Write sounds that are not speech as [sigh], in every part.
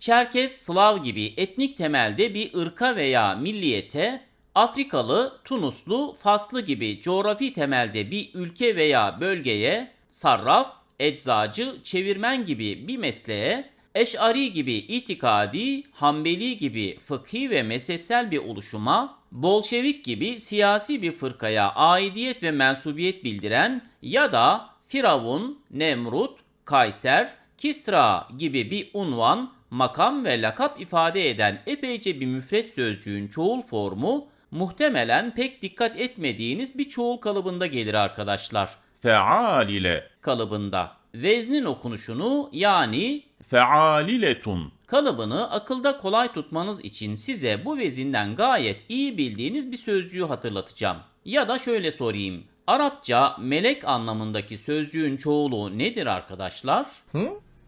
Çerkes, Slav gibi etnik temelde bir ırka veya milliyete, Afrikalı, Tunuslu, Faslı gibi coğrafi temelde bir ülke veya bölgeye, sarraf, eczacı, çevirmen gibi bir mesleğe, Eş'ari gibi itikadi, Hanbeli gibi fıkhi ve mezhepsel bir oluşuma, Bolşevik gibi siyasi bir fırkaya aidiyet ve mensubiyet bildiren ya da Firavun, Nemrut, Kayser, Kisra gibi bir unvan, makam ve lakap ifade eden epeyce bir müfret sözcüğün çoğul formu muhtemelen pek dikkat etmediğiniz bir çoğul kalıbında gelir arkadaşlar. feal ile, Kalıbında. Veznin okunuşunu yani fealiletun, kalıbını akılda kolay tutmanız için size bu vezinden gayet iyi bildiğiniz bir sözcüğü hatırlatacağım. Ya da şöyle sorayım. Arapça melek anlamındaki sözcüğün çoğulu nedir arkadaşlar?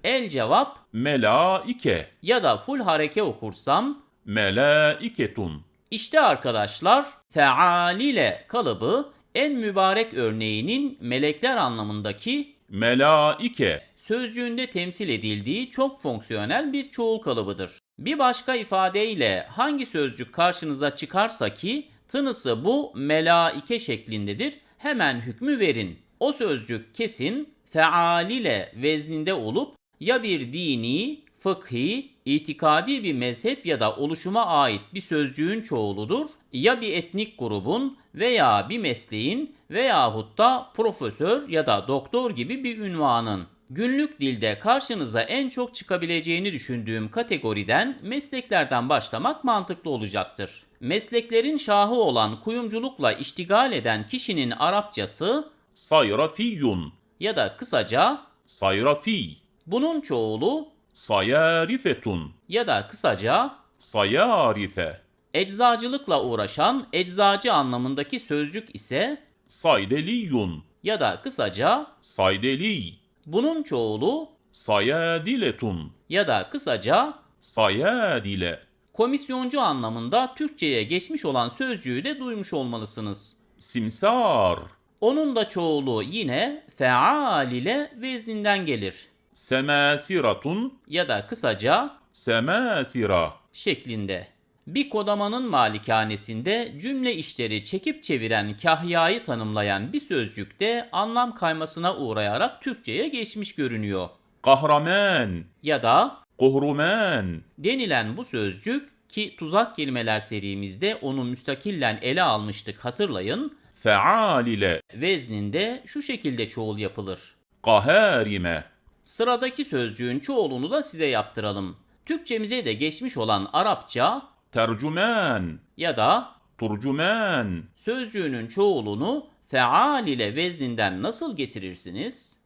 El cevap melaike, ya da full hareke okursam melaiketun, işte arkadaşlar fealile kalıbı en mübarek örneğinin melekler anlamındaki melaike, sözcüğünde temsil edildiği çok fonksiyonel bir çoğul kalıbıdır. Bir başka ifadeyle hangi sözcük karşınıza çıkarsa ki tınısı bu melaike şeklindedir hemen hükmü verin. O sözcük kesin fealiyle vezninde olup ya bir dini, fıkhi, itikadi bir mezhep ya da oluşuma ait bir sözcüğün çoğuludur ya bir etnik grubun veya bir mesleğin veyahut da profesör ya da doktor gibi bir ünvanın. Günlük dilde karşınıza en çok çıkabileceğini düşündüğüm kategoriden mesleklerden başlamak mantıklı olacaktır. Mesleklerin şahı olan kuyumculukla iştigal eden kişinin Arapçası sayrafiyun, ya da kısaca sayrafi, bunun çoğulu sayarifetun, ya da kısaca sayarife, eczacılıkla uğraşan eczacı anlamındaki sözcük ise saydeliyun, ya da kısaca saydeli, bunun çoğulu sayadiletun, ya da kısaca sayadile, komisyoncu anlamında Türkçe'ye geçmiş olan sözcüğü de duymuş olmalısınız. simsar, Onun da çoğulu yine feal ile vezninden gelir. Semasiratun, Ya da kısaca semasira, şeklinde. Bir kodamanın malikanesinde cümle işleri çekip çeviren kahyayı tanımlayan bir sözcük de anlam kaymasına uğrayarak Türkçe'ye geçmiş görünüyor. kahraman, Ya da kohruman, denilen bu sözcük ki tuzak kelimeler serimizde onu müstakillen ele almıştık hatırlayın. feal ile, Vezninde şu şekilde çoğul yapılır. kaharime, Sıradaki sözcüğün çoğulunu da size yaptıralım. Türkçemize de geçmiş olan Arapça tercüman, ya da turcuman, sözcüğünün çoğulunu feal ile vezninden nasıl getirirsiniz?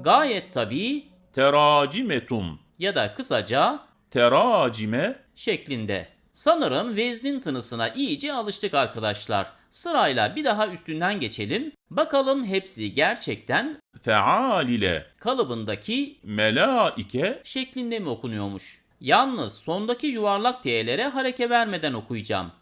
Gayet tabii teracimetun, ya da kısaca teracime, şeklinde. Sanırım veznin tınısına iyice alıştık arkadaşlar. Sırayla bir daha üstünden geçelim. Bakalım hepsi gerçekten feal ile, kalıbındaki melaike, şeklinde mi okunuyormuş? Yalnız sondaki yuvarlak T'lere hareke vermeden okuyacağım.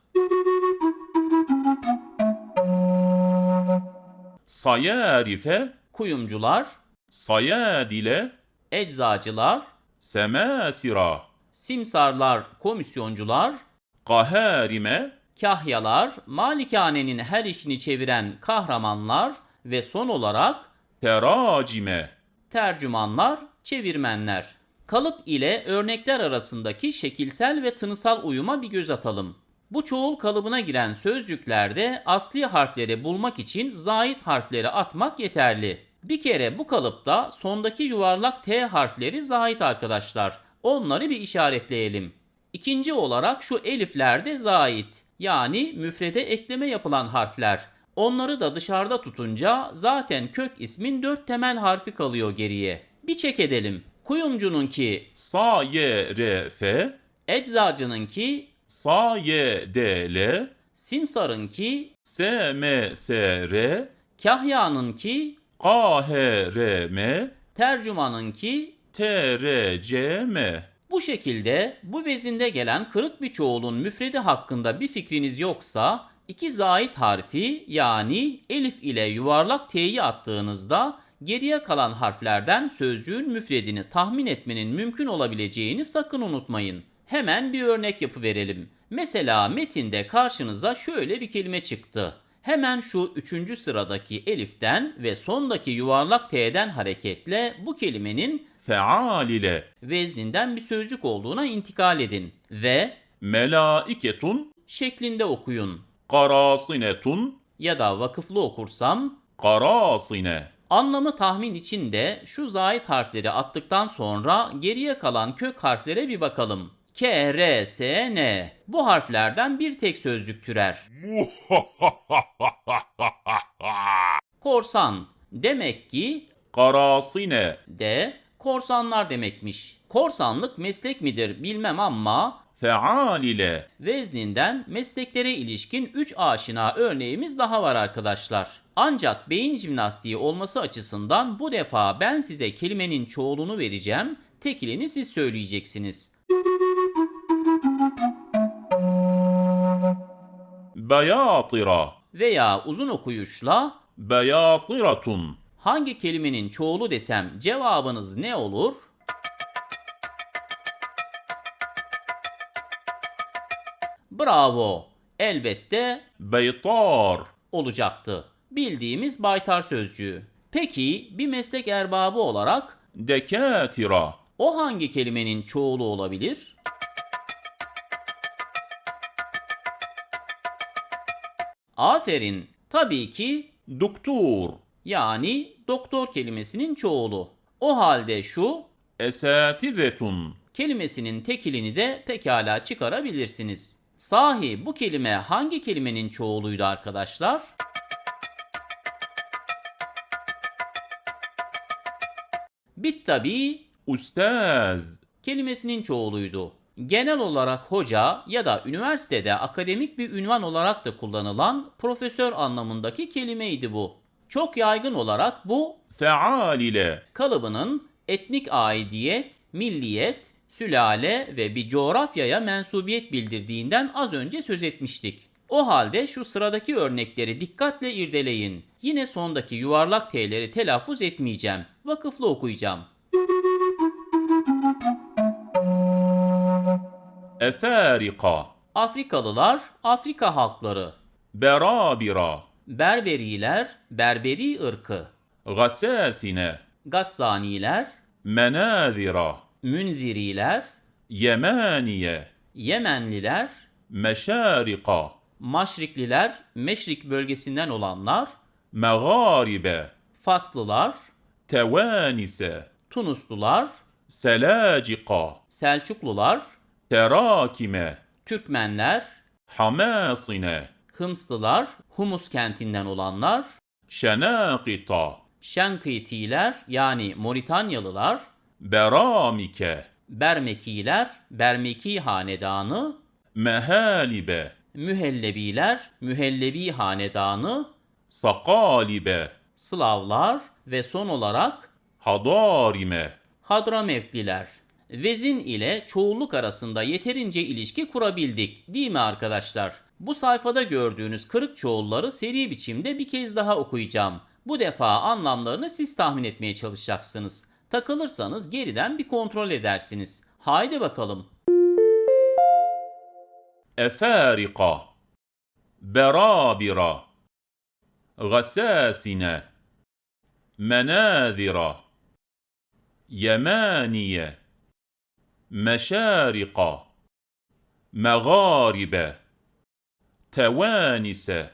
sayarife, Kuyumcular, sayadile, eczacılar, semasira, simsarlar, komisyoncular, kaharime, kahyalar, malikanenin her işini çeviren kahramanlar ve son olarak teracime, tercümanlar, çevirmenler. Kalıp ile örnekler arasındaki şekilsel ve tınısal uyuma bir göz atalım. Bu çoğul kalıbına giren sözcüklerde asli harfleri bulmak için zait harfleri atmak yeterli. Bir kere bu kalıpta sondaki yuvarlak T harfleri zait arkadaşlar. Onları bir işaretleyelim. İkinci olarak şu elifler de zait. Yani müfrede ekleme yapılan harfler. Onları da dışarıda tutunca zaten kök ismin dört temel harfi kalıyor geriye. Bir çek edelim. Kuyumcununki, sayerefe, eczacınınki, sayedele, simsarınki, smsr, kahyanınki, kahrm, tercümanınki, trcm. Bu şekilde bu vezinde gelen kırık bir çoğulun müfredi hakkında bir fikriniz yoksa iki zait harfi yani elif ile yuvarlak t'yi attığınızda Geriye kalan harflerden sözcüğün müfredini tahmin etmenin mümkün olabileceğini sakın unutmayın. Hemen bir örnek yapıverelim. Mesela metinde karşınıza şöyle bir kelime çıktı. Hemen şu üçüncü sıradaki eliften ve sondaki yuvarlak t'den hareketle bu kelimenin feal ile vezninden bir sözcük olduğuna intikal edin ve melaiketun şeklinde okuyun. karasinetun Ya da vakıflı okursam karasine Anlamı tahmin için de şu zait harfleri attıktan sonra geriye kalan kök harflere bir bakalım. K, R, S, N. Bu harflerden bir tek sözcük türer. [laughs] Korsan. Demek ki karasine de korsanlar demekmiş. Korsanlık meslek midir bilmem ama feal ile vezninden mesleklere ilişkin 3 aşina örneğimiz daha var arkadaşlar. Ancak beyin jimnastiği olması açısından bu defa ben size kelimenin çoğulunu vereceğim, tekilini siz söyleyeceksiniz. beyatira Veya uzun okuyuşla beyatiratun hangi kelimenin çoğulu desem cevabınız ne olur? Bravo. Elbette beytar olacaktı. Bildiğimiz baytar sözcüğü. Peki bir meslek erbabı olarak dekatira o hangi kelimenin çoğulu olabilir? Aferin. Tabii ki doktor yani doktor kelimesinin çoğulu. O halde şu esatizetun kelimesinin tekilini de pekala çıkarabilirsiniz. Sahi bu kelime hangi kelimenin çoğuluydu arkadaşlar? Bit tabii ustaz kelimesinin çoğuluydu. Genel olarak hoca ya da üniversitede akademik bir ünvan olarak da kullanılan profesör anlamındaki kelimeydi bu. Çok yaygın olarak bu feal ile kalıbının etnik aidiyet, milliyet, sülale ve bir coğrafyaya mensubiyet bildirdiğinden az önce söz etmiştik. O halde şu sıradaki örnekleri dikkatle irdeleyin. Yine sondaki yuvarlak t'leri telaffuz etmeyeceğim. Vakıflı okuyacağım. efarika Afrikalılar, Afrika halkları. berabira Berberiler, Berberi ırkı. Gassasine, Gassaniler, Menazira, Münziriler, Yemaniye, Yemenliler, Meşarika, Maşrikliler, Meşrik bölgesinden olanlar, Mağaribe, Faslılar, Tevanise, Tunuslular, Selacika, Selçuklular, Terakime, Türkmenler, Hamasine, Hımslılar, Humus kentinden olanlar, Şenakita, Şenkitiler yani Moritanyalılar, Beramike, Bermekiler, Bermeki hanedanı, Mehalibe, Mühellebiler, Mühellebi hanedanı, Sakalibe, Slavlar ve son olarak Hadarime, Hadramevtliler. Vezin ile çoğulluk arasında yeterince ilişki kurabildik değil mi arkadaşlar? Bu sayfada gördüğünüz kırık çoğulları seri biçimde bir kez daha okuyacağım. Bu defa anlamlarını siz tahmin etmeye çalışacaksınız. Takılırsanız geriden bir kontrol edersiniz. Haydi bakalım. Efarika Berabira Gasasine Menazira Yemaniye Meşarika Mağaribe tevanise,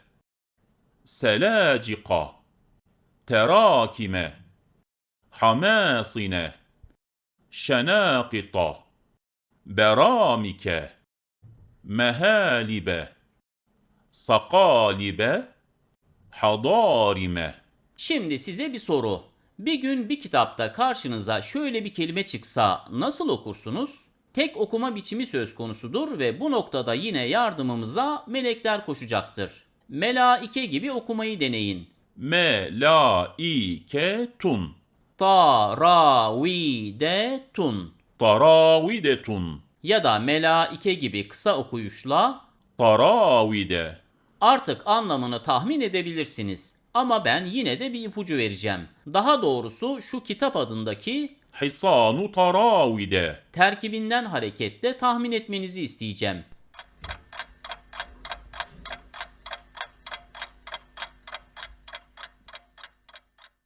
selacika, terakime, hamasine, şenakita, beramike, mehalibe, sakalibe, hadarime. Şimdi size bir soru. Bir gün bir kitapta karşınıza şöyle bir kelime çıksa nasıl okursunuz? tek okuma biçimi söz konusudur ve bu noktada yine yardımımıza melekler koşacaktır. Melaike gibi okumayı deneyin. Melaiketun. Taravidetun. Taravidetun. Ya da melaike gibi kısa okuyuşla Taravide. Artık anlamını tahmin edebilirsiniz. Ama ben yine de bir ipucu vereceğim. Daha doğrusu şu kitap adındaki Hisanu taravide. Terkibinden hareketle tahmin etmenizi isteyeceğim.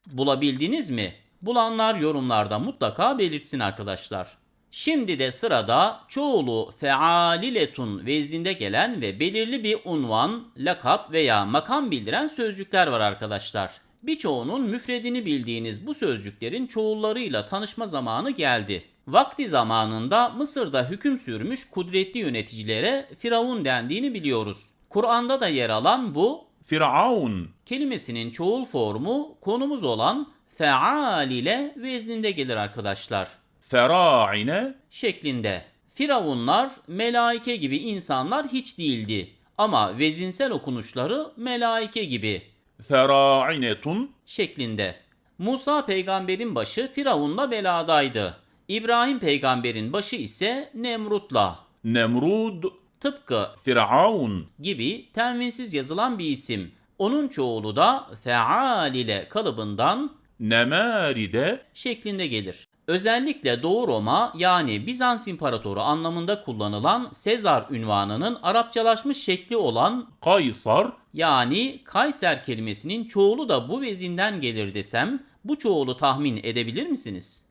Bulabildiniz mi? Bulanlar yorumlarda mutlaka belirtsin arkadaşlar. Şimdi de sırada çoğulu fealiletun vezninde gelen ve belirli bir unvan, lakap veya makam bildiren sözcükler var arkadaşlar. Birçoğunun müfredini bildiğiniz bu sözcüklerin çoğullarıyla tanışma zamanı geldi. Vakti zamanında Mısır'da hüküm sürmüş kudretli yöneticilere Firavun dendiğini biliyoruz. Kur'an'da da yer alan bu Firavun kelimesinin çoğul formu konumuz olan feal ile vezninde gelir arkadaşlar. Feraine şeklinde. Firavunlar melaike gibi insanlar hiç değildi ama vezinsel okunuşları melaike gibi fera'inetun şeklinde. Musa peygamberin başı Firavun'la beladaydı. İbrahim peygamberin başı ise Nemrut'la. Nemrud tıpkı Firavun gibi tenvinsiz yazılan bir isim. Onun çoğulu da feal ile kalıbından nemeride şeklinde gelir. Özellikle Doğu Roma yani Bizans İmparatoru anlamında kullanılan Sezar ünvanının Arapçalaşmış şekli olan Kaysar yani Kayser kelimesinin çoğulu da bu vezinden gelir desem bu çoğulu tahmin edebilir misiniz?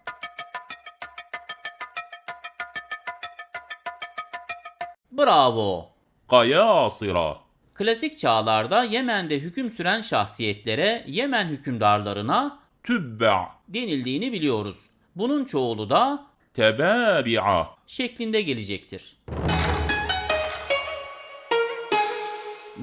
Bravo. Kayasira. Klasik çağlarda Yemen'de hüküm süren şahsiyetlere, Yemen hükümdarlarına tübbe denildiğini biliyoruz. Bunun çoğulu da tebabi'a şeklinde gelecektir.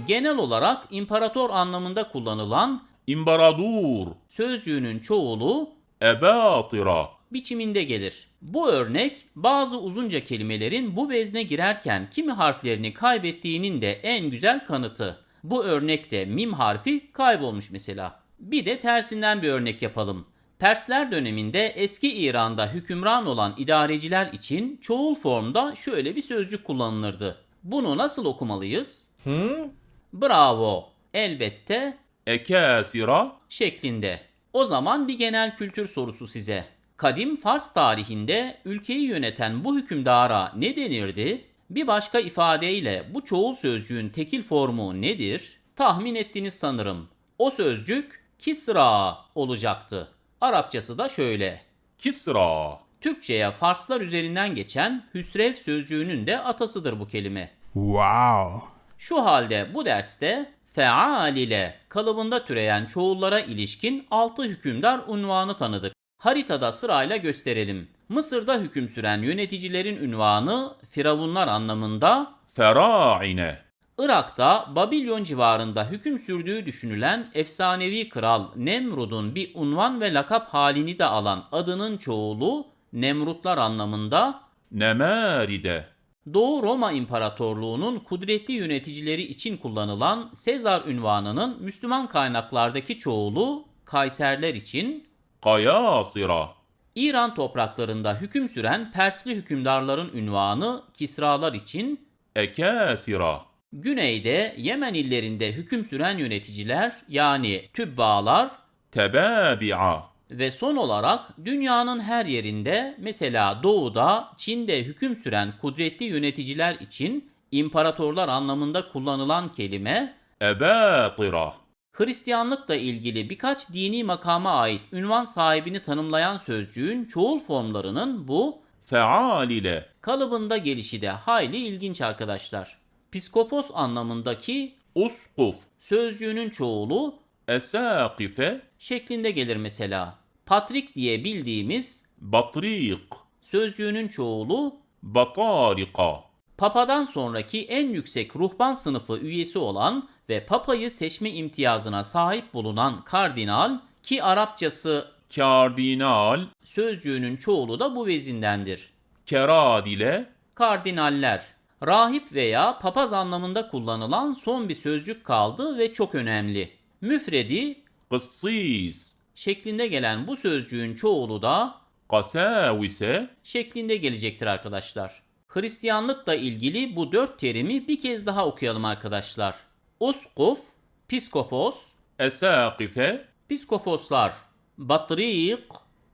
Genel olarak imparator anlamında kullanılan imbaradur sözcüğünün çoğulu ebatira biçiminde gelir. Bu örnek bazı uzunca kelimelerin bu vezne girerken kimi harflerini kaybettiğinin de en güzel kanıtı. Bu örnekte mim harfi kaybolmuş mesela. Bir de tersinden bir örnek yapalım. Persler döneminde eski İran'da hükümran olan idareciler için çoğul formda şöyle bir sözcük kullanılırdı. Bunu nasıl okumalıyız? Hı? Bravo. Elbette. Ekesira şeklinde. O zaman bir genel kültür sorusu size. Kadim Fars tarihinde ülkeyi yöneten bu hükümdara ne denirdi? Bir başka ifadeyle bu çoğul sözcüğün tekil formu nedir? Tahmin ettiniz sanırım. O sözcük Kisra olacaktı. Arapçası da şöyle. Kisra. Türkçe'ye Farslar üzerinden geçen hüsrev sözcüğünün de atasıdır bu kelime. Wow. Şu halde bu derste feal ile kalıbında türeyen çoğullara ilişkin 6 hükümdar unvanı tanıdık. Haritada sırayla gösterelim. Mısır'da hüküm süren yöneticilerin ünvanı firavunlar anlamında feraine Irak'ta Babilyon civarında hüküm sürdüğü düşünülen efsanevi kral Nemrud'un bir unvan ve lakap halini de alan adının çoğulu Nemrutlar anlamında Nemeride. Doğu Roma İmparatorluğu'nun kudretli yöneticileri için kullanılan Sezar ünvanının Müslüman kaynaklardaki çoğulu Kayserler için Kayasira. İran topraklarında hüküm süren Persli hükümdarların ünvanı Kisralar için Ekesira. Güneyde Yemen illerinde hüküm süren yöneticiler yani tübbalar tebabi'a ve son olarak dünyanın her yerinde mesela doğuda Çin'de hüküm süren kudretli yöneticiler için imparatorlar anlamında kullanılan kelime ebatira. Hristiyanlıkla ilgili birkaç dini makama ait ünvan sahibini tanımlayan sözcüğün çoğul formlarının bu feal ile kalıbında gelişi de hayli ilginç arkadaşlar. Piskopos anlamındaki uskuf sözcüğünün çoğulu esakife şeklinde gelir mesela. Patrik diye bildiğimiz batrik sözcüğünün çoğulu batarika. Papadan sonraki en yüksek ruhban sınıfı üyesi olan ve papayı seçme imtiyazına sahip bulunan kardinal ki Arapçası kardinal sözcüğünün çoğulu da bu vezindendir. Keradile kardinaller rahip veya papaz anlamında kullanılan son bir sözcük kaldı ve çok önemli. Müfredi kıssis şeklinde gelen bu sözcüğün çoğulu da kasavise şeklinde gelecektir arkadaşlar. Hristiyanlıkla ilgili bu dört terimi bir kez daha okuyalım arkadaşlar. Uskuf, piskopos, esakife, piskoposlar, batrik,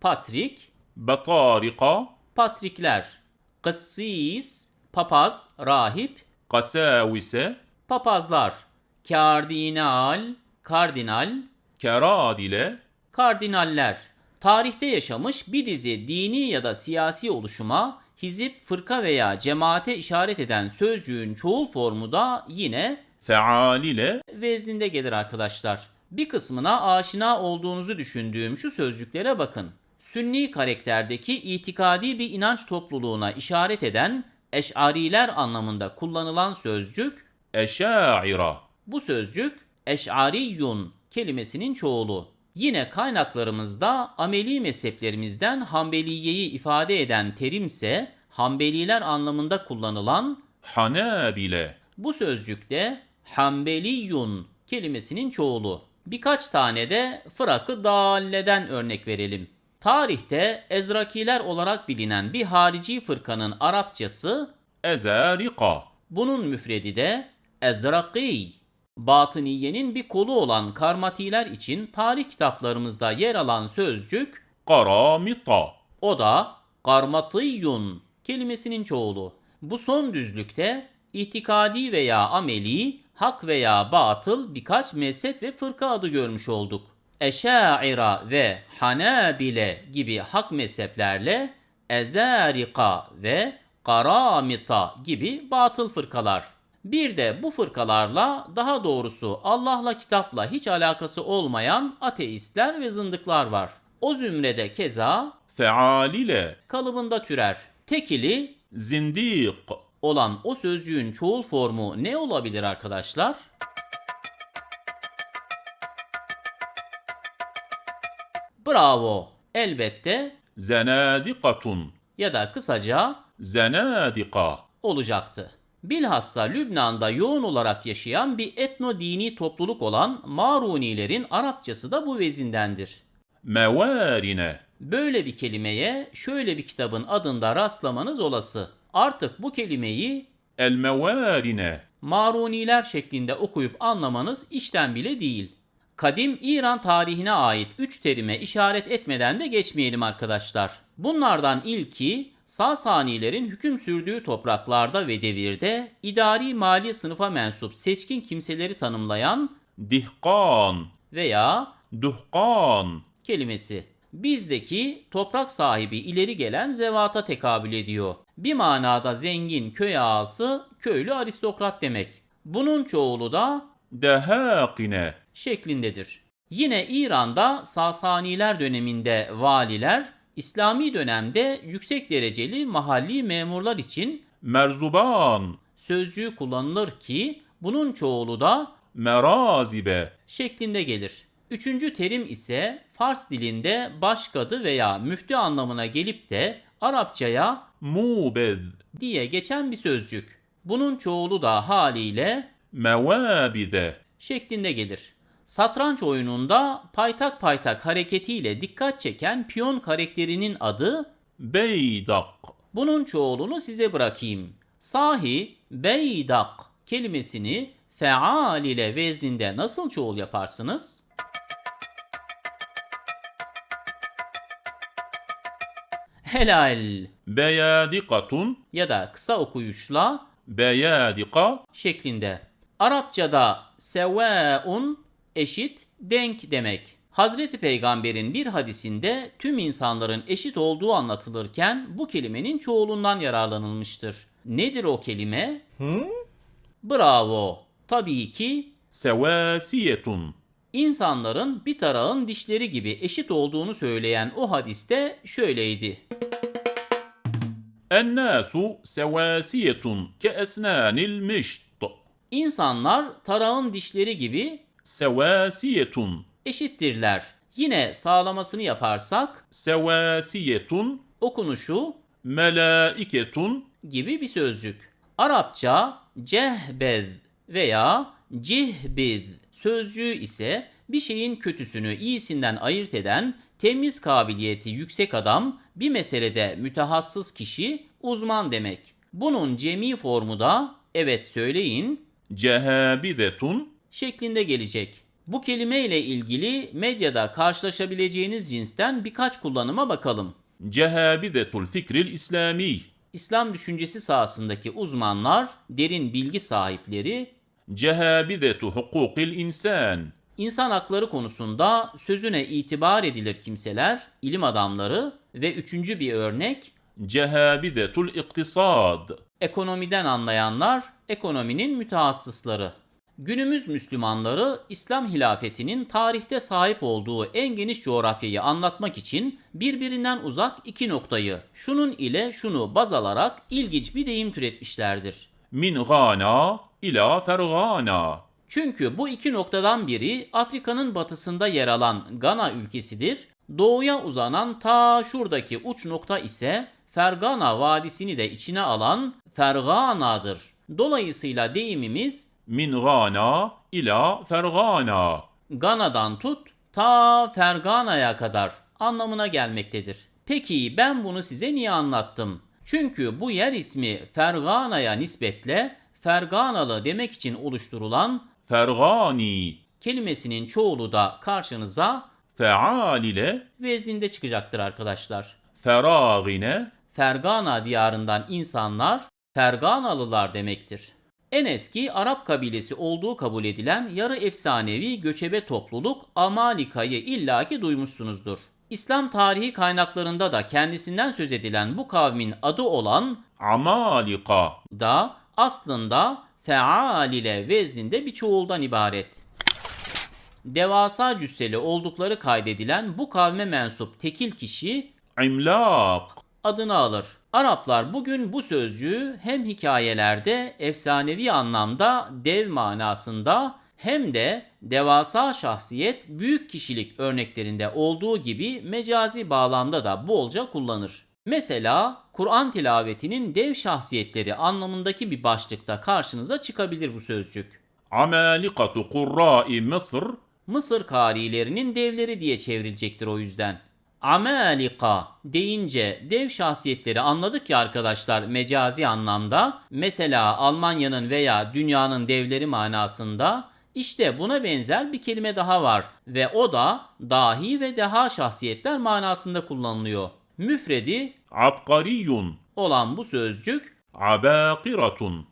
patrik, batarika, patrikler, kıssis, papaz, rahip, kasavise, papazlar, kardinal, kardinal, keradile, kardinaller, tarihte yaşamış bir dizi dini ya da siyasi oluşuma, hizip, fırka veya cemaate işaret eden sözcüğün çoğul formu da yine feal ile. vezninde gelir arkadaşlar. Bir kısmına aşina olduğunuzu düşündüğüm şu sözcüklere bakın. Sünni karakterdeki itikadi bir inanç topluluğuna işaret eden Eş'ariler anlamında kullanılan sözcük eş'aira. Bu sözcük eş'ariyun kelimesinin çoğulu. Yine kaynaklarımızda ameli mezheplerimizden Hanbeliye'yi ifade eden terimse Hanbeliler anlamında kullanılan Hanabile. Bu sözcükte Hanbeliyun kelimesinin çoğulu. Birkaç tane de fırakı dalleden örnek verelim. Tarihte Ezrakiler olarak bilinen bir harici fırkanın Arapçası Ezerika. Bunun müfredi de Ezraki. Batıniyenin bir kolu olan Karmatiler için tarih kitaplarımızda yer alan sözcük Karamita. O da Karmatiyun kelimesinin çoğulu. Bu son düzlükte itikadi veya ameli, hak veya batıl birkaç mezhep ve fırka adı görmüş olduk. Eşaira ve Hanabile gibi hak mezheplerle Ezerika ve Karamita gibi batıl fırkalar. Bir de bu fırkalarla daha doğrusu Allah'la kitapla hiç alakası olmayan ateistler ve zındıklar var. O zümrede keza fealile kalıbında türer. Tekili zindik olan o sözcüğün çoğul formu ne olabilir arkadaşlar? Bravo. Elbette zenadikatun ya da kısaca zenadika olacaktı. Bilhassa Lübnan'da yoğun olarak yaşayan bir etnodini topluluk olan Marunilerin Arapçası da bu vezindendir. Mevarine Böyle bir kelimeye şöyle bir kitabın adında rastlamanız olası. Artık bu kelimeyi El Mevarine Maruniler şeklinde okuyup anlamanız işten bile değil kadim İran tarihine ait 3 terime işaret etmeden de geçmeyelim arkadaşlar. Bunlardan ilki Sasanilerin hüküm sürdüğü topraklarda ve devirde idari mali sınıfa mensup seçkin kimseleri tanımlayan dihkan veya duhkan kelimesi. Bizdeki toprak sahibi ileri gelen zevata tekabül ediyor. Bir manada zengin köy ağası köylü aristokrat demek. Bunun çoğulu da dehakine şeklindedir. Yine İran'da Sasaniler döneminde valiler, İslami dönemde yüksek dereceli mahalli memurlar için merzuban sözcüğü kullanılır ki bunun çoğulu da merazibe şeklinde gelir. Üçüncü terim ise Fars dilinde başkadı veya müftü anlamına gelip de Arapçaya mubed diye geçen bir sözcük. Bunun çoğulu da haliyle mevabide şeklinde gelir. Satranç oyununda paytak paytak hareketiyle dikkat çeken piyon karakterinin adı Beydak. Bunun çoğulunu size bırakayım. Sahi Beydak kelimesini feal ile vezninde nasıl çoğul yaparsınız? Helal. Beyadikatun ya da kısa okuyuşla beyadika şeklinde. Arapçada sevaun eşit, denk demek. Hazreti Peygamber'in bir hadisinde tüm insanların eşit olduğu anlatılırken bu kelimenin çoğulundan yararlanılmıştır. Nedir o kelime? Hı? Bravo. Tabii ki sevasiyetun. İnsanların bir tarağın dişleri gibi eşit olduğunu söyleyen o hadiste şöyleydi. Ennâsu sevâsiyetun ke esnânil mişt. İnsanlar tarağın dişleri gibi Sevasiyetun. Eşittirler. Yine sağlamasını yaparsak sevasiyetun okunuşu melaiketun gibi bir sözcük. Arapça cehbed veya cihbid sözcüğü ise bir şeyin kötüsünü iyisinden ayırt eden temiz kabiliyeti yüksek adam, bir meselede mütehassıs kişi, uzman demek. Bunun cemi formu da evet söyleyin. Cehabidetun şeklinde gelecek. Bu kelime ile ilgili medyada karşılaşabileceğiniz cinsten birkaç kullanıma bakalım. Cehabidetul fikril İslami İslam düşüncesi sahasındaki uzmanlar, derin bilgi sahipleri Cehabidetu hukukil insan İnsan hakları konusunda sözüne itibar edilir kimseler, ilim adamları ve üçüncü bir örnek Cehabidetul iktisad Ekonomiden anlayanlar, ekonominin mütehassısları. Günümüz Müslümanları İslam hilafetinin tarihte sahip olduğu en geniş coğrafyayı anlatmak için birbirinden uzak iki noktayı şunun ile şunu baz alarak ilginç bir deyim türetmişlerdir. Min Gana ila Fergana. Çünkü bu iki noktadan biri Afrika'nın batısında yer alan Gana ülkesidir. Doğuya uzanan ta şuradaki uç nokta ise Fergana Vadisi'ni de içine alan Fergana'dır. Dolayısıyla deyimimiz min Gana ila Fergana. Gana'dan tut ta Fergana'ya kadar anlamına gelmektedir. Peki ben bunu size niye anlattım? Çünkü bu yer ismi Fergana'ya nispetle Ferganalı demek için oluşturulan Fergani kelimesinin çoğulu da karşınıza feal ile vezninde çıkacaktır arkadaşlar. Feragine Fergana diyarından insanlar Ferganalılar demektir en eski Arap kabilesi olduğu kabul edilen yarı efsanevi göçebe topluluk Amalika'yı illaki duymuşsunuzdur. İslam tarihi kaynaklarında da kendisinden söz edilen bu kavmin adı olan Amalika da aslında feal ile vezninde bir çoğuldan ibaret. Devasa cüsseli oldukları kaydedilen bu kavme mensup tekil kişi İmlak adını alır. Araplar bugün bu sözcüğü hem hikayelerde efsanevi anlamda dev manasında hem de devasa şahsiyet büyük kişilik örneklerinde olduğu gibi mecazi bağlamda da bolca kullanır. Mesela Kur'an tilavetinin dev şahsiyetleri anlamındaki bir başlıkta karşınıza çıkabilir bu sözcük. Amalikatu kurra'i Mısır Mısır karilerinin devleri diye çevrilecektir o yüzden. Amalika deyince dev şahsiyetleri anladık ya arkadaşlar mecazi anlamda. Mesela Almanya'nın veya dünyanın devleri manasında işte buna benzer bir kelime daha var ve o da dahi ve deha şahsiyetler manasında kullanılıyor. Müfredi abkariyun olan bu sözcük abakiratun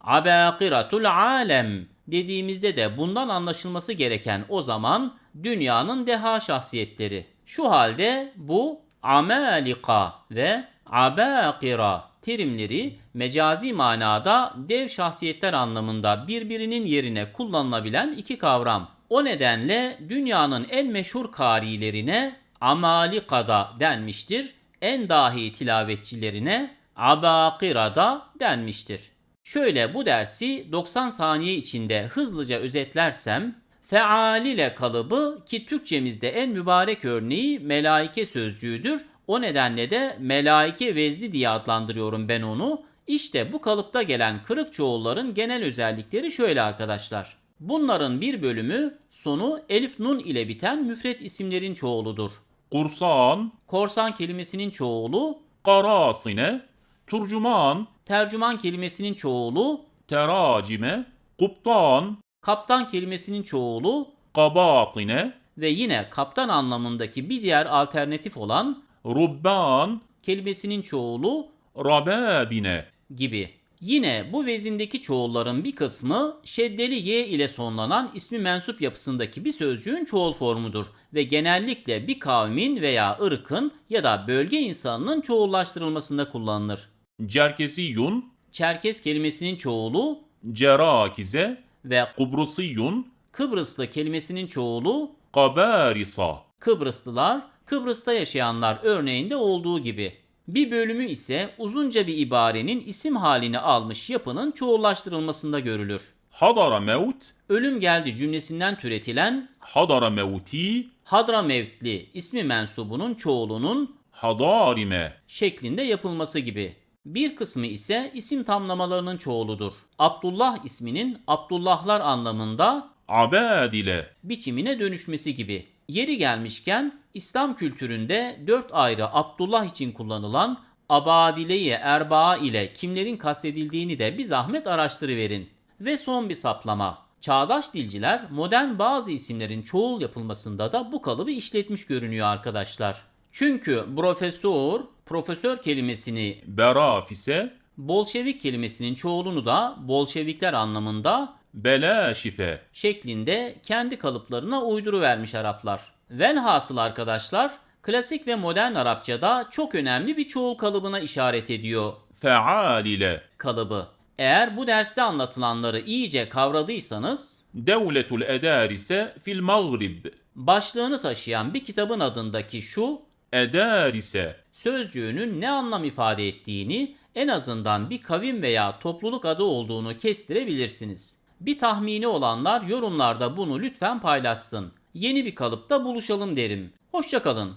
abakiratul alem dediğimizde de bundan anlaşılması gereken o zaman dünyanın deha şahsiyetleri. Şu halde bu amalika ve abakira terimleri mecazi manada dev şahsiyetler anlamında birbirinin yerine kullanılabilen iki kavram. O nedenle dünyanın en meşhur karilerine amalikada denmiştir. En dahi tilavetçilerine abakirada denmiştir. Şöyle bu dersi 90 saniye içinde hızlıca özetlersem, Feal kalıbı ki Türkçemizde en mübarek örneği melaike sözcüğüdür. O nedenle de melaike vezli diye adlandırıyorum ben onu. İşte bu kalıpta gelen kırık çoğulların genel özellikleri şöyle arkadaşlar. Bunların bir bölümü sonu elif nun ile biten müfret isimlerin çoğuludur. Kursan, korsan kelimesinin çoğulu, karasine, turcuman, tercüman kelimesinin çoğulu, teracime, kuptan, Kaptan kelimesinin çoğulu kabakine ve yine kaptan anlamındaki bir diğer alternatif olan rubban kelimesinin çoğulu rababine gibi. Yine bu vezindeki çoğulların bir kısmı şeddeli y ile sonlanan ismi mensup yapısındaki bir sözcüğün çoğul formudur ve genellikle bir kavmin veya ırkın ya da bölge insanının çoğullaştırılmasında kullanılır. Cerkesiyun Çerkes kelimesinin çoğulu Cerakize ve Kubrusiyun Kıbrıslı kelimesinin çoğulu Kabarisa. Kıbrıslılar Kıbrıs'ta yaşayanlar örneğinde olduğu gibi. Bir bölümü ise uzunca bir ibarenin isim halini almış yapının çoğullaştırılmasında görülür. Hadara mevt ölüm geldi cümlesinden türetilen Hadara mevti Hadra mevtli ismi mensubunun çoğulunun Hadarime şeklinde yapılması gibi. Bir kısmı ise isim tamlamalarının çoğuludur. Abdullah isminin Abdullahlar anlamında abed ile biçimine dönüşmesi gibi. Yeri gelmişken İslam kültüründe dört ayrı Abdullah için kullanılan abadile-i erbaa ile kimlerin kastedildiğini de bir zahmet araştırıverin. Ve son bir saplama. Çağdaş dilciler modern bazı isimlerin çoğul yapılmasında da bu kalıbı işletmiş görünüyor arkadaşlar. Çünkü profesör, profesör kelimesini beraf ise Bolşevik kelimesinin çoğulunu da Bolşevikler anlamında bela şife şeklinde kendi kalıplarına uyduru vermiş Araplar. Velhasıl arkadaşlar klasik ve modern Arapçada çok önemli bir çoğul kalıbına işaret ediyor. Feal ile kalıbı. Eğer bu derste anlatılanları iyice kavradıysanız Devletul Edarise fil Mağrib başlığını taşıyan bir kitabın adındaki şu eder ise sözcüğünün ne anlam ifade ettiğini en azından bir kavim veya topluluk adı olduğunu kestirebilirsiniz. Bir tahmini olanlar yorumlarda bunu lütfen paylaşsın. Yeni bir kalıpta buluşalım derim. Hoşçakalın.